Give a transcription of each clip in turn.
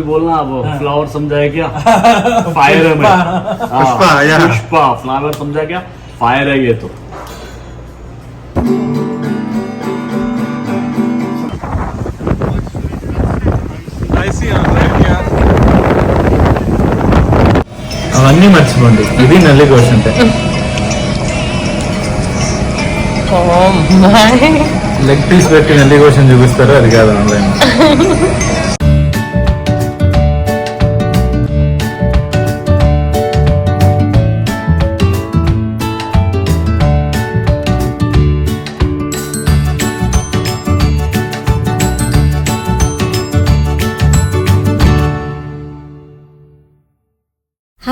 अभी बोलना अब फ्लावर समझा है क्या फायर है मैं हाँ, पुष्पा, या। पुष्पा फ्लावर समझा क्या फायर है ये तो అవన్నీ మర్చిపోండి ఇది నల్లి కోష్ అంటే లెగ్ పీస్ పెట్టి నల్లి కోషన్ చూపిస్తారు అది కాదు online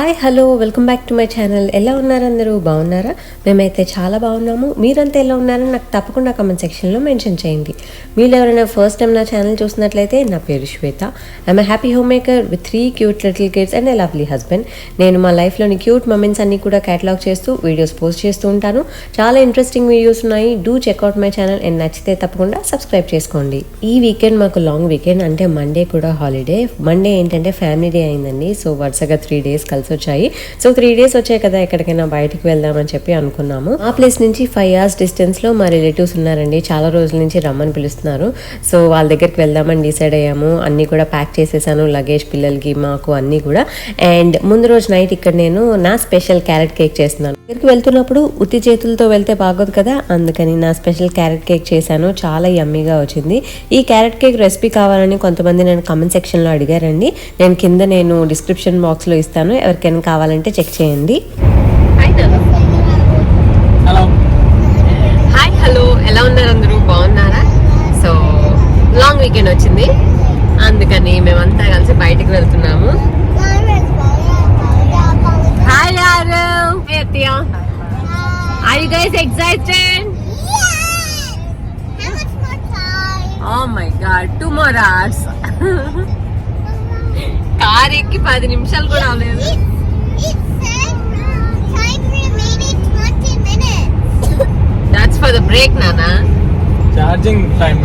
hi hello welcome back to my channel. ఎలా ఉన్నారు అందరూ? బాగున్నారా? మేమైతే చాలా బాగున్నాము. మీరంతా ఎలా ఉన్నారని నాకు తప్పకుండా కమెంట్ సెక్షన్లో మెన్షన్ చేయండి. మీరు ఎవరైనా ఫస్ట్ టైం నా ఛానల్ చూసినట్లయితే నా పేరు Shweta. I'm happy home maker with three cute little kids and a lovely husband నేను మా లైఫ్లోని క్యూట్ మూమెంట్స్ అన్ని కూడా క్యాటలాగ్ చేస్తూ వీడియోస్ పోస్ట్ చేస్తూ ఉంటాను. చాలా ఇంట్రెస్టింగ్ వీడియోస్ ఉన్నాయి. Do check out my channel and నచ్చితే తప్పకుండా సబ్స్క్రైబ్ చేసుకోండి. ఈ వీకెండ్ మాకు లాంగ్ వీకెండ్ అంటే మండే కూడా హాలిడే మండే ఏంటంటే ఫ్యామిలీ డే అయిందండి. సో వరుసగా త్రీ డేస్ కలిసి వచ్చాయి. సో త్రీ డేస్ వచ్చాయి కదా ఎక్కడికైనా బయటికి వెళ్దామని చెప్పి అనుకున్నాము. ఆ ప్లేస్ నుంచి ఫైవ్ అవర్స్ డిస్టెన్స్లో మా రిలేటివ్స్ ఉన్నారండి. చాలా రోజుల నుంచి రమ్మని పిలుస్తున్నారు. సో వాళ్ళ దగ్గరికి వెళ్దామని డిసైడ్ అయ్యాము. అన్ని కూడా ప్యాక్ చేసేసాను. లగేజ్ పిల్లలకి మాకు అన్ని కూడా. అండ్ ముందు రోజు నైట్ ఇక్కడ నేను నా స్పెషల్ క్యారెట్ కేక్ చేస్తున్నాను. దగ్గరికి వెళ్తున్నప్పుడు ఉత్తి చేతులతో వెళ్తే బాగోదు కదా? అందుకని నా స్పెషల్ క్యారెట్ కేక్ చేశాను. చాలా యమ్మీగా వచ్చింది. ఈ క్యారెట్ కేక్ రెసిపీ కావాలని కొంతమంది నేను కమెంట్ సెక్షన్లో అడిగారండి. నేను కింద నేను డిస్క్రిప్షన్ బాక్స్లో ఇస్తాను. ఎవరికైనా కావాలంటే చెక్ చేయండి. హలో హాయ్ హలో ఎలా ఉన్నారు అందరూ? బాగున్నారా? సో లాంగ్ వీకెండ్ వచ్చింది. అందుకని మేమంతా కలిసి బయటికి వెళ్తున్నాము. హాయ్ యారు are you guys excited oh my god two more hours car ఎక్కి పది నిమిషాలు కూడా అవ్వలేదు దాట్స్ ఫర్ ద బ్రేక్ నానా ఛార్జింగ్ టైం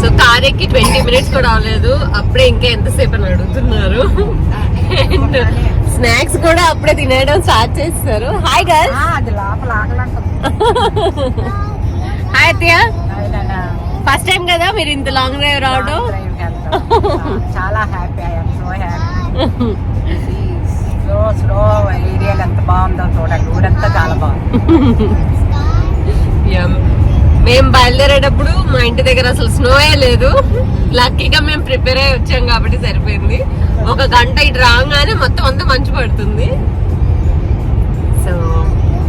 సో కార్ ఎక్కి ట్వంటీ మినిట్స్ కూడా అవ్వలేదు. అప్పుడే ఇంకా ఎంతసేపు అని అడుగుతున్నారు. అండ్ స్నాక్స్ కూడా అప్పుడే తినేయడం స్టార్ట్ చేస్తారు. హాయ్ గర్ల్ అది లోపల ఆకలంటుంది. హాయ్ అత్తయ్య. ఫస్ట్ టైం కదా మీరు ఇంత లాంగ్ డ్రైవ్ రావడం? చాలా happy I'm so happy slow slow ఏరియాలు ఎంత బాగుందో చూడండి. ఊరంతా చాలా బాగుంది. Yum. మేము బయలుదేరేటప్పుడు మా ఇంటి దగ్గర అసలు స్నోయే లేదు. లక్కీగా మేము ప్రిపేర్ అయ్యి వచ్చాం కాబట్టి సరిపోయింది. ఒక గంట ఇటు రాగానే మొత్తం అంతా మంచు పడుతుంది. So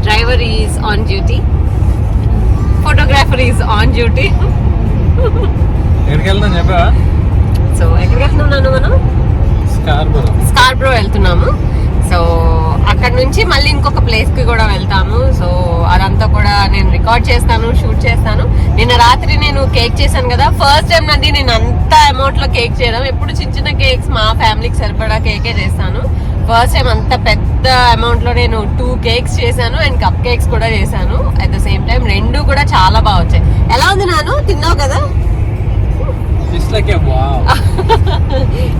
driver is on duty photographer is on duty so ఎక్కడికి వెళ్తున్నాను మనం? స్కార్బరో స్కార్బ్రో వెళ్తున్నాము. సో అక్కడ నుంచి మళ్ళీ ఇంకొక ప్లేస్కి కూడా వెళ్తాము. సో అదంతా కూడా నేను రికార్డ్ చేస్తాను షూట్ చేస్తాను. నిన్న రాత్రి నేను కేక్ చేశాను కదా. ఫస్ట్ టైం నాది నేను అంత అమౌంట్లో కేక్ చేయడం. ఎప్పుడు చిన్న చిన్న కేక్స్ మా ఫ్యామిలీకి సరిపడా కేకే చేస్తాను. ఫస్ట్ టైం అంత పెద్ద అమౌంట్లో నేను టూ కేక్స్ చేశాను అండ్ కప్ కేక్స్ కూడా చేశాను. అట్ ద సేమ్ టైం రెండు కూడా చాలా బాగా వచ్చాయి. ఎలా ఉంది నాను? తిన్నావు కదా?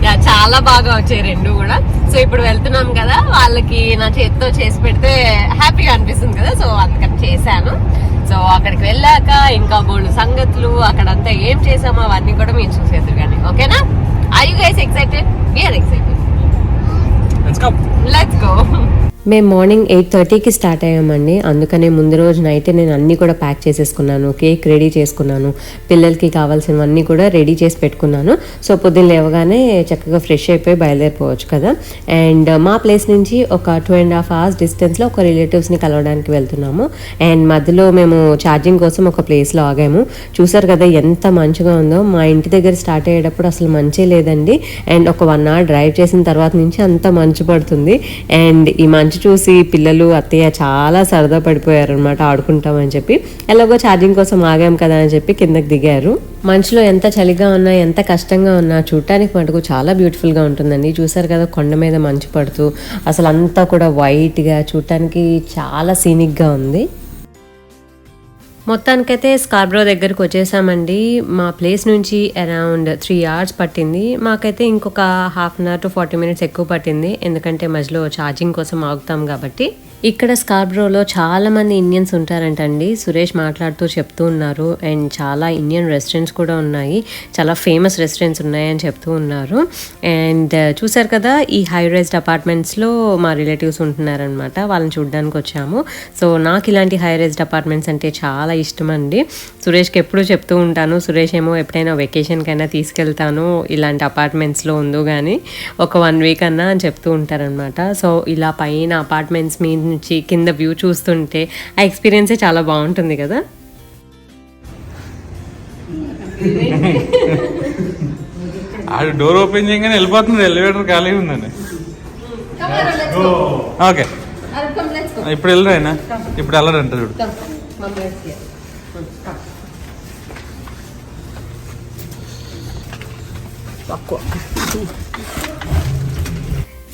యా, చాలా బాగా వచ్చాయి రెండు కూడా. సో ఇప్పుడు వెళ్తున్నాం కదా వాళ్ళకి నా చేతితో చేసి పెడితే హ్యాపీగా అనిపిస్తుంది కదా సో అందుకని చేశాను. సో అక్కడికి వెళ్ళాక ఇంకా బోళ్ళు సంగతులు అక్కడంతా ఏం చేసామో అవన్నీ కూడా మీరు చూసేద్దరు కానీ. ఓకేనా? I you guys excited we're excited let's go మేము మార్నింగ్ ఎయిట్ థర్టీకి స్టార్ట్ అయ్యామండి. అందుకనే ముందు రోజు నైటే నేను అన్నీ కూడా ప్యాక్ చేసేసుకున్నాను. కేక్ రెడీ చేసుకున్నాను. పిల్లలకి కావాల్సినవన్నీ కూడా రెడీ చేసి పెట్టుకున్నాను. సో పొద్దున్న లేవగానే చక్కగా ఫ్రెష్ అయిపోయి బయలుదేరిపోవచ్చు కదా. అండ్ మా ప్లేస్ నుంచి ఒక టూ అండ్ హాఫ్ అవర్స్ డిస్టెన్స్లో ఒక రిలేటివ్స్ని కలవడానికి వెళ్తున్నాము. అండ్ మధ్యలో మేము ఛార్జింగ్ కోసం ఒక ప్లేస్లో ఆగాము. చూసారు కదా ఎంత మంచిగా ఉందో. మా ఇంటి దగ్గర స్టార్ట్ అయ్యేటప్పుడు అసలు మంచే లేదండి. అండ్ ఒక వన్ అవర్ డ్రైవ్ చేసిన తర్వాత నుంచి అంత మంచు పడుతుంది. అండ్ ఈ మంచు చూసి పిల్లలు అత్తయ్య చాలా సరదా పడిపోయారు అనమాట ఆడుకుంటామని చెప్పి. ఎలాగో ఛార్జింగ్ కోసం ఆగాం కదా అని చెప్పి కిందకి దిగారు. మంచులో ఎంత చలిగా ఉన్నా ఎంత కష్టంగా ఉన్నా చూడటానికి మటుకు చాలా బ్యూటిఫుల్గా ఉంటుందండి. చూసారు కదా కొండ మీద మంచు పడుతూ అసలు అంతా కూడా వైట్గా చూడటానికి చాలా సీనిక్గా ఉంది. మొత్తానికైతే స్కార్బ్రో దగ్గరికి వచ్చేసామండి. మా ప్లేస్ నుంచి అరౌండ్ త్రీ అవర్స్ పట్టింది. మాకైతే ఇంకొక half an hour to forty minutes ఎక్కువ పట్టింది. ఎందుకంటే మధ్యలో ఛార్జింగ్ కోసం ఆగుతాం కాబట్టి. ఇక్కడ స్కార్బ్రోలో చాలా మంది ఇండియన్స్ ఉంటారంటండి. సురేష్ మాట్లాడుతూ చెప్తూ ఉన్నారు. అండ్ చాలా ఇండియన్ రెస్టారెంట్స్ కూడా ఉన్నాయి. చాలా ఫేమస్ రెస్టారెంట్స్ ఉన్నాయని చెప్తూ ఉన్నారు. అండ్ uh, చూసారు కదా ఈ హై రైజ్డ్ అపార్ట్మెంట్స్లో మా రిలేటివ్స్ ఉంటున్నారనమాట వాళ్ళని చూడడానికి వచ్చాము. సో నాకు ఇలాంటి హై రైజ్డ్ అపార్ట్మెంట్స్ అంటే చాలా ఇష్టం అండి సురేష్కి ఎప్పుడూ చెప్తూ ఉంటాను సురేష్ ఏమో ఎప్పుడైనా వెకేషన్కైనా తీసుకెళ్తాను ఇలాంటి అపార్ట్మెంట్స్లో ఉందో కానీ ఒక వన్ వీక్ అన్నా అని చెప్తూ ఉంటారనమాట సో ఇలా పైన అపార్ట్మెంట్స్ మీద నుంచి కింద వ్యూ చూస్తుంటే ఆ ఎక్స్పీరియన్సే చాలా బాగుంటుంది కదా. ఆడు డోర్ ఓపెన్ చేయగానే వెళ్ళిపోతుంది ఎలివేటర్ ఖాళీ ఉందండి ఓకే ఇప్పుడు వెళ్ళరు ఆయన? ఇప్పుడు వెళ్ళరంట చూడు.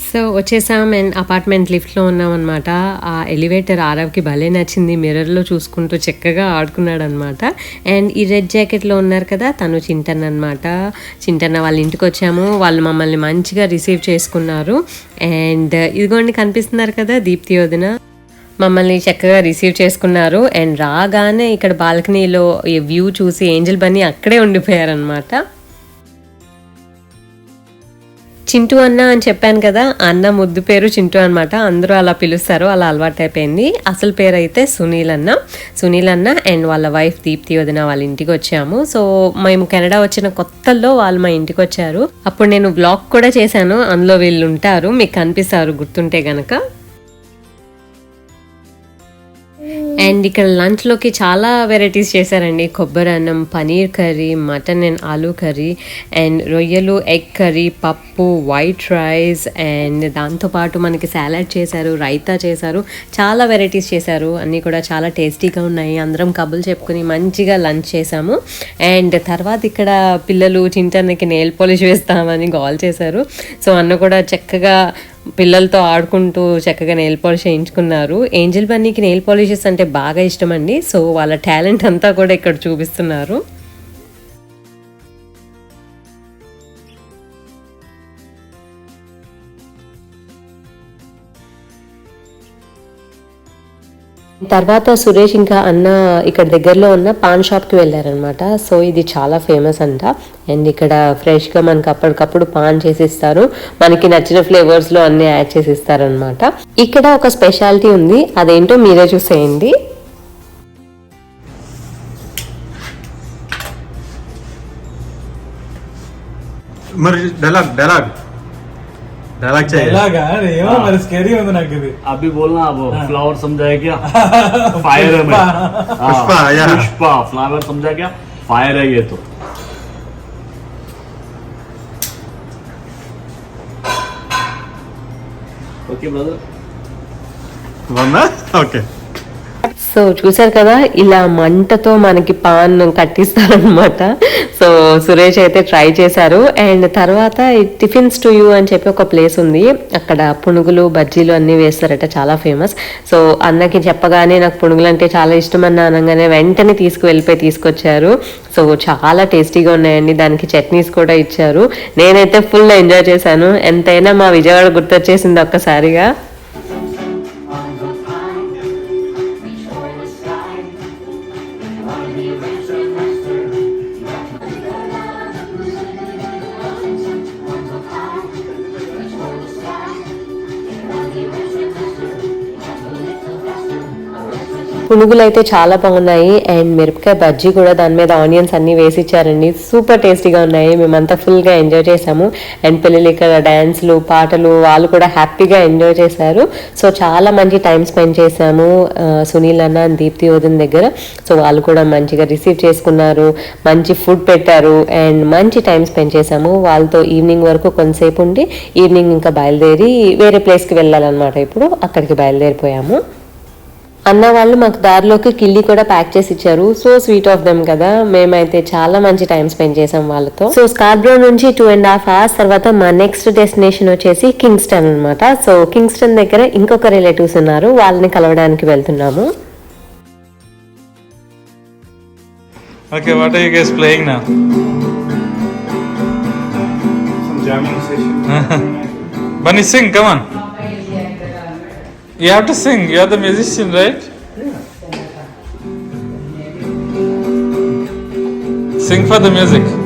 సో వచ్చేసాం అండ్ అపార్ట్మెంట్ లిఫ్ట్లో ఉన్నాం అనమాట ఆ ఎలివేటర్ ఆరవ్కి భలే నచ్చింది. మిర్రర్లో చూసుకుంటూ చక్కగా ఆడుకున్నాడు అనమాట అండ్ ఈ రెడ్ జాకెట్లో ఉన్నారు కదా తను చింతన్ అనమాట చింతన్న వాళ్ళ ఇంటికి వచ్చాము. వాళ్ళు మమ్మల్ని మంచిగా రిసీవ్ చేసుకున్నారు. అండ్ ఇదిగోండి కనిపిస్తున్నారు కదా దీప్తి వదిన. మమ్మల్ని చక్కగా రిసీవ్ చేసుకున్నారు. అండ్ రాగానే ఇక్కడ బాల్కనీలో ఈ వ్యూ చూసి ఏంజల్ బన్నీ అక్కడే ఉండిపోయారనమాట చింటూ అన్న అని చెప్పాను కదా అన్న ముద్దు పేరు చింటూ అనమాట అందరూ అలా పిలుస్తారు అలా అలవాటు అయిపోయింది. అసలు పేరు అయితే సునీల్ అన్న. సునీల్ అన్న అండ్ వాళ్ళ వైఫ్ దీప్తి వదిన వాళ్ళ ఇంటికి వచ్చాము. సో మేము కెనడా వచ్చిన కొత్తల్లో వాళ్ళు మా ఇంటికి వచ్చారు. అప్పుడు నేను బ్లాగ్ కూడా చేశాను. అందులో వీళ్ళు ఉంటారు మీకు కనిపిస్తారు గుర్తుంటే గనక. అండ్ ఇక్కడ లంచ్లోకి చాలా వెరైటీస్ చేశారండి. కొబ్బరి అన్నం paneer curry mutton and aloo curry and రొయ్యలు ఎగ్ కర్రీ పప్పు వైట్ రైస్ అండ్ దాంతోపాటు మనకి సాలడ్ చేశారు రైతా చేశారు. చాలా వెరైటీస్ చేశారు. అన్నీ కూడా చాలా టేస్టీగా ఉన్నాయి. అందరం కబులు చెప్పుకుని మంచిగా లంచ్ చేశాము. అండ్ తర్వాత ఇక్కడ పిల్లలు చింటన్నకి నెయిల్ పాలిష్ వేస్తామని కాల్ చేశారు. సో అన్న కూడా చక్కగా పిల్లలతో ఆడుకుంటూ చక్కగా నెయిల్ పాలిష్ చేయించుకున్నారు. ఏంజల్ బన్నీకి నెయిల్ పాలిషెస్ అంటే బాగా ఇష్టం అండి సో వాళ్ళ టాలెంట్ అంతా కూడా ఇక్కడ చూపిస్తున్నారు. తర్వాత సురేష్ ఇంకా అన్న ఇక్కడ దగ్గరలో ఉన్న పాన్ షాప్కి వెళ్ళారనమాట సో ఇది చాలా ఫేమస్ అంట. అండ్ ఇక్కడ ఫ్రెష్గా మనకి అప్పటికప్పుడు పాన్ చేసిస్తారు. మనకి నచ్చిన ఫ్లేవర్స్లో అన్ని యాడ్ చేసిస్తారనమాట ఇక్కడ ఒక స్పెషాలిటీ ఉంది. అదేంటో మీరే చూసేయండి. మరి డైలాగ్ డైలాగ్. डायलॉग चाहिए डायलॉग है अरे ये मेरे स्केरी होने कभी अभी बोलना अब फ्लावर समझाया क्या फायर है मैं पुष्पा या पुष्पा फ्लावर समझा क्या फायर है ये तो ओके ब्रदर वरना ओके సో చూసారు కదా ఇలా మంటతో మనకి పాన్ కట్టిస్తారనమాట సో సురేష్ అయితే ట్రై చేశారు. అండ్ తర్వాత టిఫిన్స్ టు యూ అని చెప్పి ఒక ప్లేస్ ఉంది. అక్కడ పునుగులు బజ్జీలు అన్నీ వేస్తారట చాలా ఫేమస్. సో అన్నకి చెప్పగానే నాకు పునుగులు అంటే చాలా ఇష్టం అన్న అనగానే వెంటనే తీసుకువెళ్ళిపోయి తీసుకొచ్చారు. సో చాలా టేస్టీగా ఉన్నాయండి. దానికి చట్నీస్ కూడా ఇచ్చారు. నేనైతే ఫుల్ ఎంజాయ్ చేశాను. ఎంతైనా మా విజయవాడ గుర్తొచ్చేసింది ఒక్కసారిగా. పునుగులు అయితే చాలా బాగున్నాయి. అండ్ మిరపకాయ బజ్జీ కూడా దాని మీద ఆనియన్స్ అన్ని వేసి ఇచ్చారండి సూపర్ టేస్టీగా ఉన్నాయి. మేమంతా ఫుల్గా ఎంజాయ్ చేసాము. అండ్ పిల్లలు ఇక్కడ డ్యాన్స్లు పాటలు వాళ్ళు కూడా హ్యాపీగా ఎంజాయ్ చేశారు. సో చాలా మంచి టైం స్పెండ్ చేశాము సునీల్ అన్న and దీప్తి వదిన దగ్గర. సో వాళ్ళు కూడా మంచిగా రిసీవ్ చేసుకున్నారు మంచి ఫుడ్ పెట్టారు. అండ్ మంచి టైం స్పెండ్ చేశాము. వాళ్ళతో ఈవినింగ్ వరకు కొంతసేపు ఉండి ఈవినింగ్ ఇంకా బయలుదేరి వేరే ప్లేస్కి వెళ్ళాలన్నమాట. ఇప్పుడు అక్కడికి బయలుదేరిపోయాము. అన్న వాళ్ళు మాకు దారిలోకి కిల్లి కూడా ప్యాక్ చేసి ఇచ్చారు సో స్వీట్ ఆఫ్ దెమ్ కదా మేమైతే చాలా మంచి టైం స్పెండ్ చేసాం వాళ్ళతో సో స్కార్బ్రో నుంచి టూ అండ్ హాఫ్ అవర్స్ తర్వాత మా నెక్స్ట్ డెస్టినేషన్ వచ్చేసి కింగ్స్టన్ అన్నమాట సో కింగ్స్టన్ దగ్గర ఇంకొక రిలేటివ్స్ ఉన్నారు వాళ్ళని కలవడానికి వెళ్తున్నాము Okay, what are you guys playing now? Some jamming session. Bunny, sing, come on. You have to sing, you are the musician, right? Sing for the music.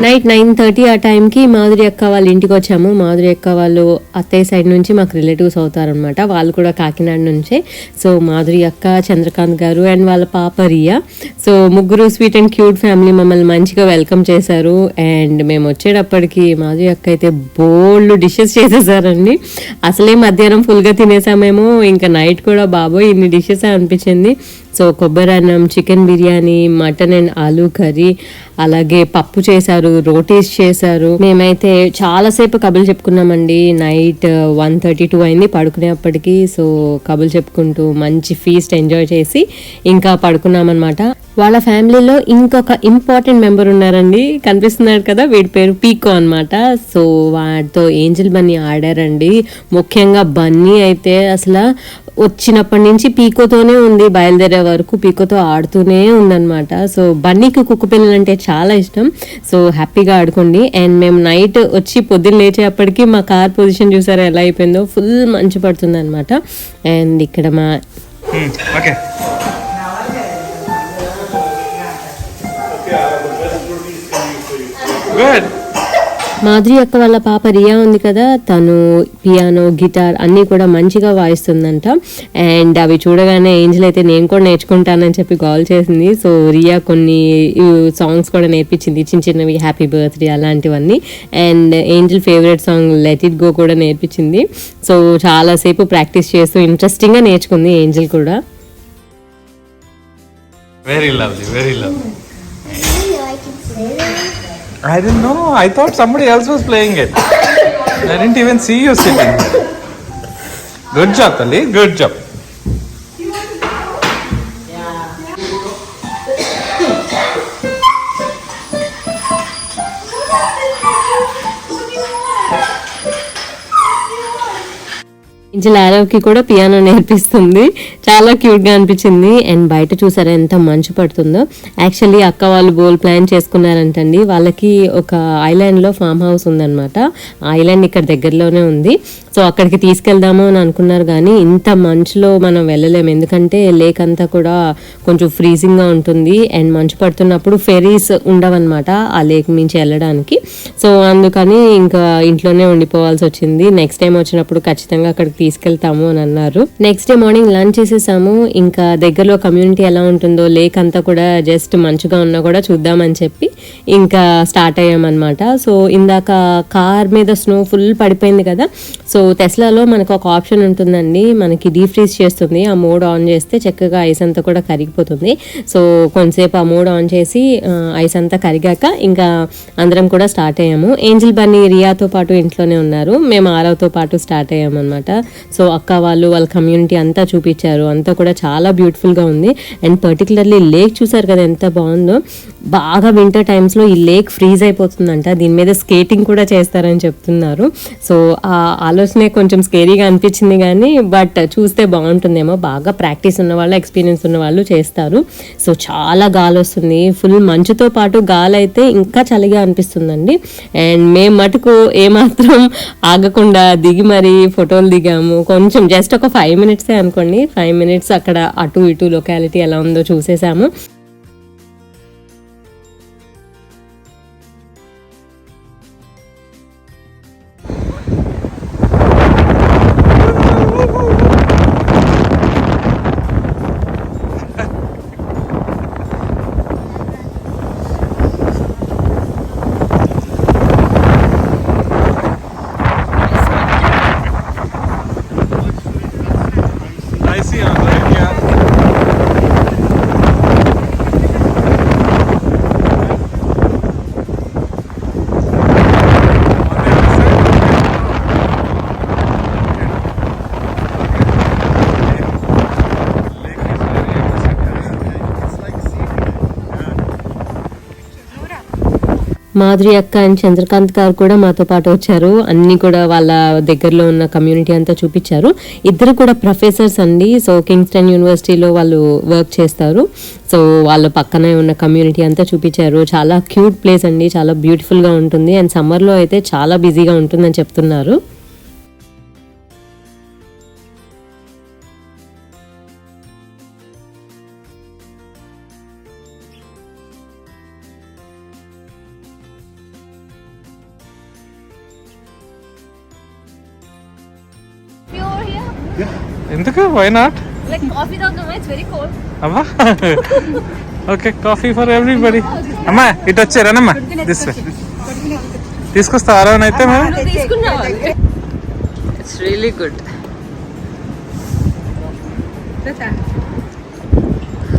Night nine thirty ఆ టైంకి మాధురి అక్క వాళ్ళ ఇంటికి వచ్చాము. మాధురి అక్క వాళ్ళు అత్తయ్య సైడ్ నుంచి మాకు రిలేటివ్స్ అవుతారనమాట వాళ్ళు కూడా కాకినాడ నుంచే. సో మాధురి అక్క చంద్రకాంత్ గారు అండ్ వాళ్ళ పాప రియా. సో ముగ్గురు స్వీట్ అండ్ క్యూట్ ఫ్యామిలీ మమ్మల్ని మంచిగా వెల్కమ్ చేశారు. అండ్ మేము వచ్చేటప్పటికి మాధురి అక్క అయితే బోల్డ్ డిషెస్ చేసేసారండి. అసలే మధ్యాహ్నం ఫుల్గా తినేసామేమో. ఇంకా నైట్ కూడా బాబోయ్ ఇన్ని డిషెస్ అనిపించింది. సో కొబ్బరి అన్నం chicken biryani mutton and aloo curry అలాగే పప్పు చేశారు రోటీస్ చేశారు. మేమైతే చాలాసేపు కబులు చెప్పుకున్నామండి. నైట్ వన్ థర్టీ టూ అయింది పడుకునేప్పటికీ. సో కబులు చెప్పుకుంటూ మంచి ఫీస్ట్ ఎంజాయ్ చేసి ఇంకా పడుకున్నామన్నమాట. వాళ్ళ ఫ్యామిలీలో ఇంకొక ఇంపార్టెంట్ మెంబర్ ఉన్నారండి. కనిపిస్తున్నాడు కదా వీడి పేరు పీకో అనమాట సో వాడితో ఏంజిల్ బన్నీ ఆడారండి. ముఖ్యంగా బన్నీ అయితే అసలు వచ్చినప్పటి నుంచి పీకోతోనే ఉంది. బయలుదేరే వరకు పీకోతో ఆడుతూనే ఉందన్నమాట. సో బన్నీకి కుక్క పిల్లలు అంటే చాలా ఇష్టం. సో హ్యాపీగా ఆడుకోండి. అండ్ మేము నైట్ వచ్చి పొద్దున్న లేచేపటికి మా కార్ పొజిషన్ చూసారా ఎలా అయిపోయిందో ఫుల్ మంచు పడుతుంది అనమాట అండ్ ఇక్కడ మా ఓకే. మాధురి అక్క వాళ్ళ పాప రియా ఉంది కదా తను పియానో గిటార్ అన్నీ కూడా మంచిగా వాయిస్తుందంట. అండ్ అవి చూడగానే ఏంజల్ అయితే నేను కూడా నేర్చుకుంటానని చెప్పి కాల్ చేసింది. సో రియా కొన్ని సాంగ్స్ కూడా నేర్పించింది. చిన్న చిన్నవి హ్యాపీ బర్త్డే అలాంటివన్నీ. And Angel favourite song let it go కూడా నేర్పించింది. సో చాలాసేపు ప్రాక్టీస్ చేస్తూ ఇంట్రెస్టింగ్గా నేర్చుకుంది ఏంజల్ కూడా. Very lovely, very lovely. I didn't know. I thought somebody else was playing it. I didn't even see you sitting. Good job, Kali. Good job. ఇంచి ఆరవ్కి కూడా piano నేర్పిస్తుంది. చాలా క్యూట్గా అనిపించింది. అండ్ బయట చూసారా ఎంత మంచు పడుతుందో. యాక్చువల్లీ అక్క వాళ్ళు గోల్ ప్లాన్ చేసుకున్నారంటండి. వాళ్ళకి ఒక ఐలాండ్లో ఫామ్ హౌస్ ఉందన్నమాట. ఆ ఐలాండ్ ఇక్కడ దగ్గరలోనే ఉంది. సో అక్కడికి తీసుకెళ్దాము అని అనుకున్నారు కానీ ఇంత మంచులో మనం వెళ్ళలేము. ఎందుకంటే లేక్ అంతా కూడా కొంచెం ఫ్రీజింగ్గా ఉంటుంది. అండ్ మంచు పడుతున్నప్పుడు ఫెరీస్ ఉండవన్నమాట ఆ లేక్ మించి వెళ్ళడానికి. సో అందుకని ఇంకా ఇంట్లోనే ఉండిపోవాల్సి వచ్చింది. నెక్స్ట్ టైం వచ్చినప్పుడు ఖచ్చితంగా అక్కడికి తీసుకెళ్తాము అని అన్నారు. నెక్స్ట్ డే మార్నింగ్ లంచ్ చేసేసాము. ఇంకా దగ్గరలో కమ్యూనిటీ ఎలా ఉంటుందో లేక్ అంతా కూడా జస్ట్ మంచుగా ఉన్నా కూడా చూద్దామని చెప్పి ఇంకా స్టార్ట్ అయ్యామన్నమాట. సో ఇందాక కార్ మీద స్నో ఫుల్ పడిపోయింది కదా. సో టెస్లాలో మనకు ఒక ఆప్షన్ ఉంటుందండి. మనకి డీఫ్రీజ్ చేస్తుంది. ఆ మోడ్ ఆన్ చేస్తే చక్కగా ఐస్ అంతా కూడా కరిగిపోతుంది. సో కొంతసేపు ఆ మోడ్ ఆన్ చేసి ఐస్ అంతా కరిగాక ఇంకా అందరం కూడా స్టార్ట్ అయ్యాము. ఏంజిల్ బన్నీ రియాతో పాటు ఇంట్లోనే ఉన్నారు. మేము ఆరవతో పాటు స్టార్ట్ అయ్యాము అనమాట సో అక్క వాళ్ళు వాళ్ళ కమ్యూనిటీ అంతా చూపించారు. అంతా కూడా చాలా బ్యూటిఫుల్గా ఉంది. అండ్ పర్టికులర్లీ లేక్ చూసారు కదా ఎంత బాగుందో. బాగా వింటర్ టైమ్స్లో ఈ లేక్ ఫ్రీజ్ అయిపోతుందంట. దీని మీద స్కేటింగ్ కూడా చేస్తారని చెప్తున్నారు. సో ఆ ఆలోచనే కొంచెం స్కేరీగా అనిపించింది కానీ బట్ చూస్తే బాగుంటుందేమో. బాగా ప్రాక్టీస్ ఉన్న వాళ్ళు ఎక్స్పీరియన్స్ ఉన్న వాళ్ళు చేస్తారు. సో చాలా గాలి వస్తుంది. ఫుల్ మంచుతో పాటు గాలి అయితే ఇంకా చలిగా అనిపిస్తుందండి. అండ్ మేము మటుకు ఏమాత్రం ఆగకుండా దిగి మరి ఫోటోలు దిగాము. కొంచెం జస్ట్ ఒక ఫైవ్ మినిట్సే అనుకోండి. ఫైవ్ మినిట్స్ అక్కడ అటు ఇటు లొకాలిటీ ఎలా ఉందో చూసేసాము. మాధురి అక్క అండ్ చంద్రకాంత్ గారు కూడా మాతో పాటు వచ్చారు. అన్నీ కూడా వాళ్ళ దగ్గరలో ఉన్న కమ్యూనిటీ అంతా చూపించారు. ఇద్దరు కూడా ప్రొఫెసర్స్ అండి. సో కింగ్స్టన్ యూనివర్సిటీలో వాళ్ళు వర్క్ చేస్తారు. సో వాళ్ళ పక్కనే ఉన్న కమ్యూనిటీ అంతా చూపించారు. చాలా క్యూట్ ప్లేస్ అండి. చాలా బ్యూటిఫుల్గా ఉంటుంది. అండ్ సమ్మర్లో అయితే చాలా బిజీగా ఉంటుందని చెప్తున్నారు. ఎందుకు why not Like coffee down the way, it's very cold. అమ్మా ఓకే కాఫీ ఫర్ ఎవ్రీబడి అమ్మా ఇటు వచ్చారనమ్మా దిస్ తీసుకొస్తా అరవన్ అయితే మరి ఇట్స్ రియలీ గుడ్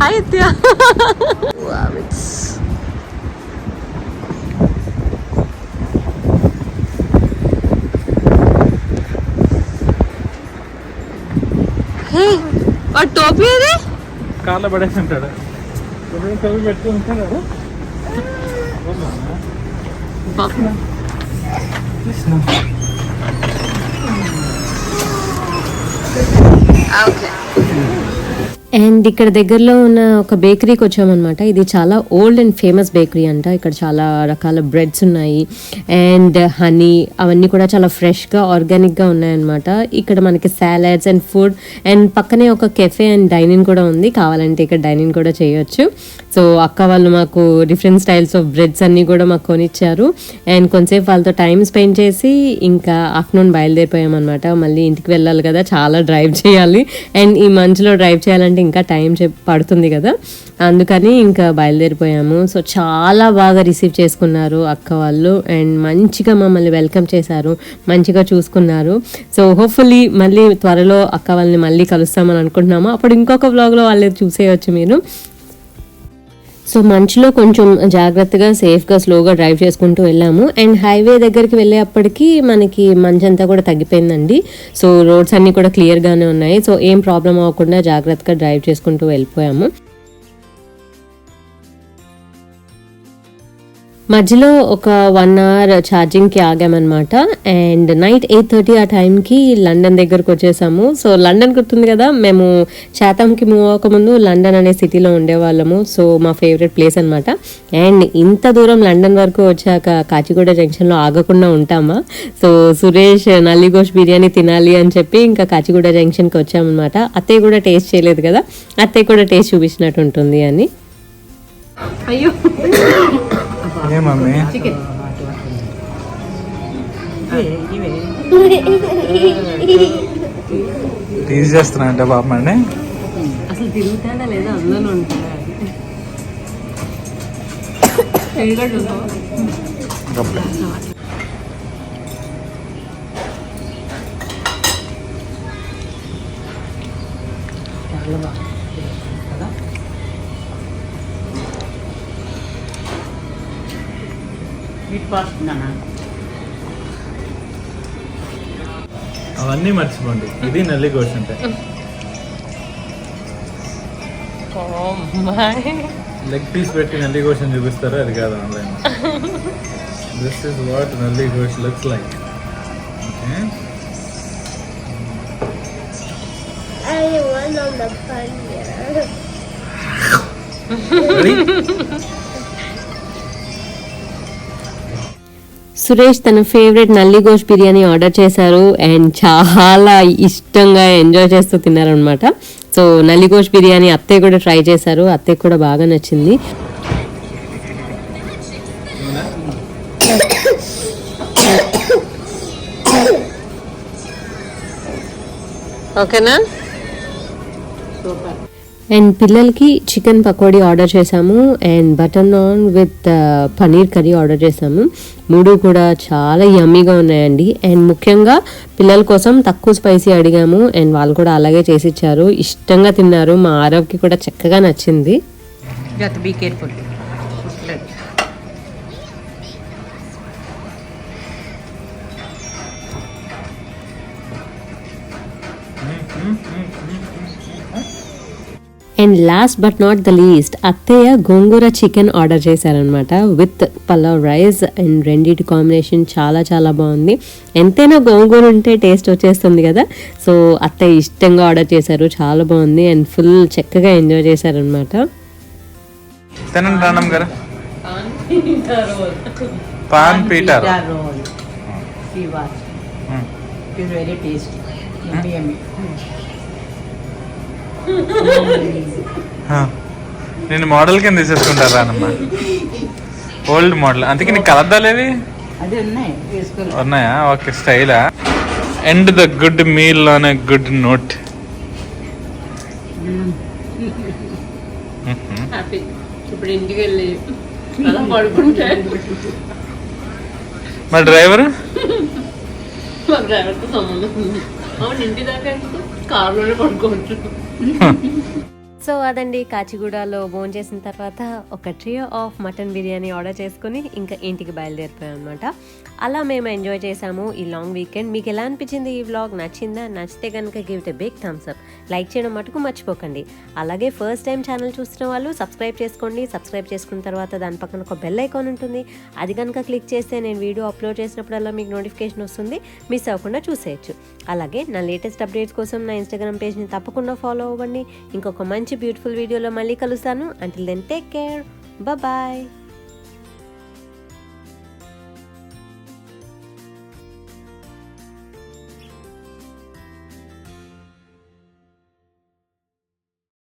హాయ్ అత్య టోపీ అది? కార్లో పడేసి ఉంటాడు కలిపి పెట్టి ఉంటాడు అండ్ ఇక్కడ దగ్గరలో ఉన్న ఒక బేకరీకి వచ్చామన్నమాట. ఇది చాలా ఓల్డ్ అండ్ ఫేమస్ బేకరీ అంట. ఇక్కడ చాలా రకాల బ్రెడ్స్ ఉన్నాయి. అండ్ హనీ అవన్నీ కూడా చాలా ఫ్రెష్గా ఆర్గానిక్గా ఉన్నాయన్నమాట. ఇక్కడ మనకి సాలడ్స్ అండ్ ఫుడ్ అండ్ పక్కనే ఒక కెఫే అండ్ డైనింగ్ కూడా ఉంది. కావాలంటే ఇక్కడ డైనింగ్ కూడా చేయొచ్చు. సో అక్క వాళ్ళు మాకు డిఫరెంట్ స్టైల్స్ ఆఫ్ బ్రెడ్స్ అన్నీ కూడా మాకు కొనిచ్చారు. అండ్ కొంతసేపు వాళ్ళతో టైం స్పెండ్ చేసి ఇంకా ఆఫ్టర్నూన్ బయలుదేరిపోయామన్నమాట. మళ్ళీ ఇంటికి వెళ్ళాలి కదా చాలా డ్రైవ్ చేయాలి. అండ్ ఈ మంచులో డ్రైవ్ చేయాలంటే ఇంకా టైం చెప్ పడుతుంది కదా. అందుకని ఇంకా బయలుదేరిపోయాము. సో చాలా బాగా రిసీవ్ చేసుకున్నారు అక్క వాళ్ళు. అండ్ మంచిగా మమ్మల్ని వెల్కమ్ చేశారు. మంచిగా చూసుకున్నారు. సో హోప్ఫుల్లీ మళ్ళీ త్వరలో అక్క వాళ్ళని మళ్ళీ కలుస్తామని అనుకుంటున్నాము. అప్పుడు ఇంకొక వ్లాగ్లో వాళ్ళు చూసేయచ్చు మీరు. సో మంచులో కొంచెం జాగ్రత్తగా సేఫ్గా స్లోగా డ్రైవ్ చేసుకుంటూ వెళ్ళాము. అండ్ హైవే దగ్గరికి వెళ్ళేప్పటికీ మనకి మంచంతా కూడా తగ్గిపోయిందండి. సో రోడ్స్ అన్నీ కూడా క్లియర్గానే ఉన్నాయి. సో ఏం ప్రాబ్లం అవ్వకుండా జాగ్రత్తగా డ్రైవ్ చేసుకుంటూ వెళ్ళిపోయాము. మధ్యలో ఒక వన్ అవర్ ఛార్జింగ్కి ఆగామన్నమాట. అండ్ నైట్ ఎయిట్ థర్టీ ఆ టైంకి లండన్ దగ్గరకు వచ్చేసాము. సో లండన్ గుర్తుంది కదా మేము శాతంకి మూవ్ అవ్వకముందు లండన్ అనే సిటీలో ఉండేవాళ్ళము. సో మా ఫేవరెట్ ప్లేస్ అనమాట అండ్ ఇంత దూరం లండన్ వరకు వచ్చాక కాచిగూడ జంక్షన్లో ఆగకుండా ఉంటామా? సో సురేష్ నల్లిగోష్ బిర్యానీ తినాలి అని చెప్పి ఇంకా కాచిగూడ జంక్షన్కి వచ్చామన్నమాట. అత్తయ్య కూడా టేస్ట్ చేయలేదు కదా అత్తయ్య కూడా టేస్ట్ చూపించినట్టు ఉంటుంది అని. అయ్యో ఏ మమ్మీ టీజ్ చేస్తున్నా అంటే పాప అండి అసలు తిరుగుతాడా లేదా అందులో ఉంటాడా అవన్నీ మర్చిపోండి. ఇది నల్లి గోష్ అంటే లెగ్ పీస్ పెట్టి నల్లి గోష్ అని చూపిస్తారో? అది కాదు online this is what nalli gosht looks like okay I want on the fire. Suresh తన ఫేవరెట్ నల్లి గోష్ బిర్యానీ ఆర్డర్ చేశారు అండ్ చాలా ఇష్టంగా ఎంజాయ్ చేస్తూ తిన్నారనమాట సో నల్లి గోష్ బిర్యానీ అత్తయ్య కూడా ట్రై చేశారు. అత్తయ్య కూడా బాగా నచ్చింది. ఓకేనా అండ్ పిల్లలకి చికెన్ పకోడీ ఆర్డర్ చేసాము and butter naan with paneer curry order చేసాము మూడు కూడా చాలా యమ్మీగా ఉన్నాయండి. అండ్ ముఖ్యంగా పిల్లల కోసం తక్కువ స్పైసీ అడిగాము. అండ్ వాళ్ళు కూడా అలాగే చేసి ఇచ్చారు ఇష్టంగా తిన్నారు. మా ఆరవ్కి కూడా చక్కగా నచ్చింది. Be careful and last but not the least అత్తయ్య గోంగూర చికెన్ ఆర్డర్ చేశారనమాట విత్ పలావ్ రైస్ అండ్ రెండింటి కాంబినేషన్ చాలా చాలా బాగుంది. ఎంతైనా గోంగూర ఉంటే టేస్ట్ వచ్చేస్తుంది కదా. సో అత్తయ్య ఇష్టంగా ఆర్డర్ చేశారు చాలా బాగుంది అండ్ ఫుల్ చక్కగా ఎంజాయ్ చేశారనమాట పాన్ రోల్ వెరీ టేస్టీ నేను మోడల్ కింద తీసేసుకుంటారు రానమ్మ ఓల్డ్ మోడల్. అందుకే నీకు కలద్దాలేవి ఉన్నాయి okay స్టైలా. End the good meal on a good note ఇప్పుడు ఇంటికి వెళ్ళి మా డ్రైవర్? మా డ్రైవర్తో సంబంధం ఉంది. అవును ఇంటి దాకా కార్లోనే పడుకోవచ్చు. 嗯哼哼哼 సో అదండి కాచిగూడలో భోజనం చేసిన తర్వాత ఒక trio of mutton biryani order చేసుకుని ఇంకా ఇంటికి బయలుదేరిపోయాం అనమాట అలా మేము ఎంజాయ్ చేసాము ఈ లాంగ్ వీకెండ్ మీకు ఎలా అనిపించింది ఈ వ్లాగ్ నచ్చిందా? నచ్చితే కనుక give it big thumbs up like చేయడం మటుకు మర్చిపోకండి. అలాగే ఫస్ట్ టైం ఛానల్ చూస్తున్న వాళ్ళు సబ్స్క్రైబ్ చేసుకోండి. సబ్స్క్రైబ్ చేసుకున్న తర్వాత దాని పక్కన ఒక బెల్ ఐకాన్ ఉంటుంది. అది కనుక క్లిక్ చేస్తే నేను వీడియో అప్లోడ్ చేసినప్పుడల్లా మీకు నోటిఫికేషన్ వస్తుంది. మిస్ అవ్వకుండా చూసేయచ్చు. అలాగే నా లేటెస్ట్ అప్డేట్స్ కోసం నా ఇన్స్టాగ్రామ్ పేజ్ని తప్పకుండా ఫాలో అవ్వండి. ఇంకొక మంచి బ్యూటిఫుల్ వీడియోలో మళ్ళీ కలుస్తాను. Until then take care bye